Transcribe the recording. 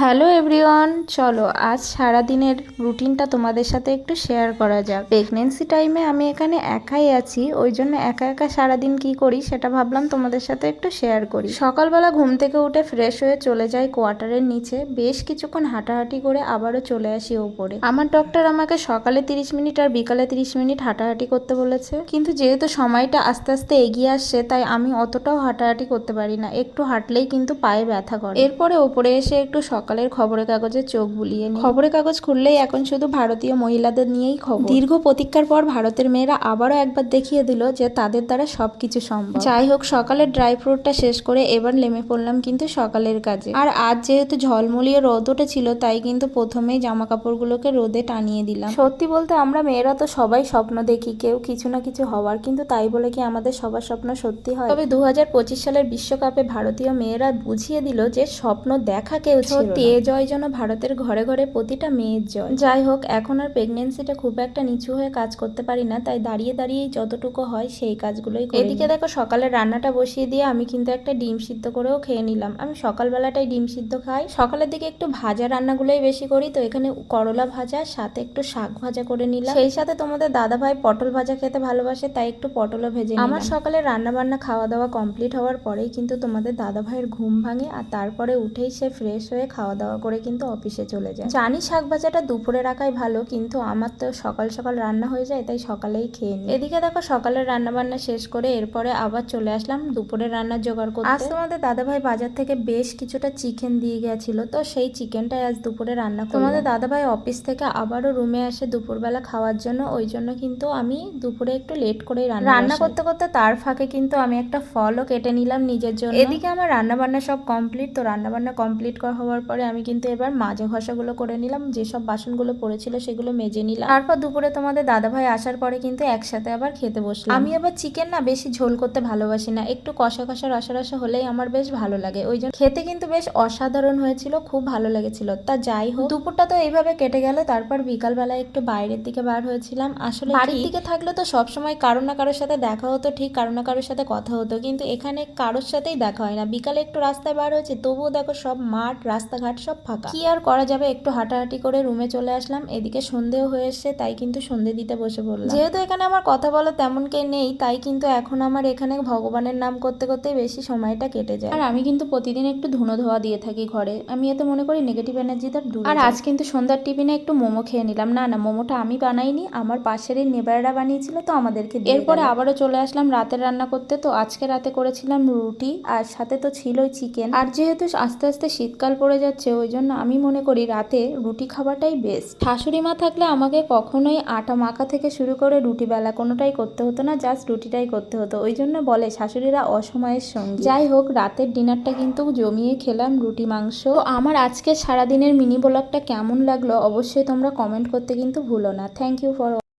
Hello everyone, চলো আজ সারা দিনের রুটিনটা তোমাদের সাথে একটু শেয়ার করা যাক। প্রেগনেন্সি টাইমে আমি এখানে একাই আছি, ওই জন্য একা একা সারাদিন কি করি সেটা ভাবলাম তোমাদের সাথে একটু শেয়ার করি। সকালবেলা ঘুম থেকে উঠে ফ্রেশ হয়ে চলে যাই কোয়ার্টারের নিচে, বেশ কিছুক্ষণ হাঁটাহাঁটি করে আবারও চলে আসি ওপরে। আমার ডক্টর আমাকে সকালে তিরিশ মিনিট আর বিকালে তিরিশ মিনিট হাঁটাহাঁটি করতে বলেছে। কিন্তু যেহেতু সময়টা আস্তে আস্তে এগিয়ে আসছে, তাই আমি অতটাও হাঁটাহাঁটি করতে পারি না। একটু হাঁটলেই কিন্তু পায়ে ব্যথা করে। এরপরে ওপরে এসে একটু সকালের খবরের কাগজে চোখ বুলিয়ে নিই। খবরের কাগজ খুললেই এখন শুধু ভারতীয় মহিলাদের নিয়েই খবর। দীর্ঘ প্রতীক্ষার পর ভারতের মেয়েরা আবারও একবার দেখিয়ে দিল যে তাদের দ্বারা সবকিছু সম্ভব। যাই হোক সকালের ড্রাই ফ্রুটটা শেষ করে এবার নেমে পড়লাম কিন্তু সকালের কাজে। আর আজ যেহেতু ঝলমলিয়ে রোদ উঠেছিল তাই কিন্তু প্রথমেই জামা কাপড়গুলোকে রোদে টানিয়ে দিলাম। সত্যি বলতে আমরা মেয়েরা তো সবাই স্বপ্ন দেখি কেউ কিছু না কিছু হওয়ার কিন্তু তাই বলে কি আমাদের সবার স্বপ্ন সত্যি হয়? তবে দু হাজার পঁচিশ সালের বিশ্বকাপে ভারতীয় মেয়েরা বুঝিয়ে দিল যে স্বপ্ন দেখা কেউ সত্যি এ জয় যেন ভারতের ঘরে ঘরে প্রতিটা মেয়ের জয়। যাই হোক এখন আর প্রেগনেন্সিটা খুব একটা নিচু হয়ে কাজ করতে পারি না তাই দাঁড়িয়ে দাঁড়িয়েই যতটুকু হয় সেই কাজগুলোই এদিকে দেখো সকালে রান্নাটা বসিয়ে দিয়ে আমি কিন্তু একটা ডিম সিদ্ধ করেও খেয়ে নিলাম। আমি সকালবেলাটাই ডিম সিদ্ধ খাই। সকালের দিকে একটু ভাজা রান্নাগুলোই বেশি করি তো এখানে করলা ভাজা সাথে একটু শাক ভাজা করে নিলাম। সেই সাথে তোমাদের দাদা ভাই পটল ভাজা খেতে ভালোবাসে তাই একটু পটলও ভেজে আমার সকালে রান্না বান্না খাওয়া দাওয়া কমপ্লিট হওয়ার পরেই কিন্তু তোমাদের দাদা ভাইয়ের ঘুম ভাঙে আর তারপরে উঠেই সে ফ্রেশ হয়ে খাওয়া দাওয়া করে কিন্তু অফিসে চলে যায়। জানি শাক ভাজাটা দুপুরে রাখাই ভালো কিন্তু আমার তো সকাল সকাল রান্না হয়ে যায় তাই সকালেই খেয়ে নিই। এদিকে দেখো সকালের রান্না বান্না শেষ করে এরপরে আবার চলে আসলাম দুপুরে রান্নার জোগাড় করতে। আজ তোমাদের দাদা ভাই বাজার থেকে বেশ কিছুটা চিকেন দিয়ে গেছিল তো সেই চিকেনটাই আজ দুপুরে রান্না। তোমাদের দাদা ভাই অফিস থেকে আবারও রুমে আসে দুপুরবেলা খাওয়ার জন্য ওই জন্য কিন্তু আমি দুপুরে একটু লেট করেই রান্না রান্না করতে করতে তার ফাঁকে কিন্তু আমি একটা ফলও কেটে নিলাম নিজের জন্য। এদিকে আমার রান্না বান্না সব কমপ্লিট তো রান্না বান্না কমপ্লিট হওয়ার পরে আমি কিন্তু এবার মাজা ঘষাগুলো করে নিলাম যেসব বাসনগুলো পড়েছিল সেগুলো মেজে নিলাম। তারপর দুপুরে তোমাদের দাদা ভাই আসার পরে কিন্তু একসাথে আবার খেতে বসলাম। আমি আবার চিকেন না বেশি ঝোল করতে ভালোবাসি না একটু কষা কষা রসা রসা হলেই আমার বেশ ভালো লাগে। ওই জন্য খেতে কিন্তু বেশ অসাধারণ হয়েছিল খুব ভালো লেগেছিল। তা যাই হোক দুপুরটা তো এইভাবে কেটে গেল তারপর বিকালবেলা একটু বাইরের দিকে বার হয়েছিলাম। আসলে বাড়ির দিকে থাকলে তো সবসময় কারও না কারোর সাথে দেখা হতো ঠিক কারও না কারোর সাথে কথা হতো কিন্তু এখানে কারোর সাথেই দেখা হয় না। বিকালে একটু রাস্তায় বার হয়েছে তবুও দেখো সব মাঠ রাস্তাঘাট সব ফাঁকা। কি আর করা যাবে? একটু হাঁটাহাঁটি করে রুমে চলে আসলাম। এদিকে সন্ধেও হয়ে এসছে তাই কিন্তু সন্ধে দিতে বসে পড়লাম। যেহেতু এখানে আমার কথা বলা তেমন কে নেই তাই কিন্তু এখন আমার এখানে ভগবানের নাম করতে করতে বেশি সময়টা কেটে যায়। আর আমি কিন্তু প্রতিদিন একটু ধুনো ধোয়া দিয়ে থাকি ঘরে। আমি এতে মনে করি নেগেটিভ এনার্জি তার দূর আর আজ কিন্তু সন্ধ্যার টিফিনে একটু মোমো খেয়ে নিলাম। না না মোমোটা আমি বানাইনি আমার পাশেরই নেবাররা বানিয়েছিল তো আমাদেরকে এরপরে আবারও চলে আসলাম রাতের রান্না করতে। তো আজকে রাতে করেছিলাম রুটি আর সাথে তো ছিলই চিকেন আর যেহেতু আস্তে আস্তে শীতকাল পড়ে যাচ্ছে ওই জন্য আমি মনে করি রাতে রুটি খাওয়াটাই বেস্ট শাশুড়ি মা থাকলে আমাকে কখনোই আটা মাখা থেকে শুরু করে রুটি বেলা কোনোটাই করতে হতো না জাস্ট রুটিটাই করতে হতো। ওই জন্য বলে শাশুড়িরা অসময়ের সঙ্গে। যাই হোক, রাতের ডিনারটা কিন্তু জমিয়ে খেলাম রুটি, মাংস। আমার আজকে সারাদিনের মিনি ব্লগটা কেমন লাগল অবশ্যই তোমরা কমেন্ট করতে কিন্তু ভুলো না। Thank you for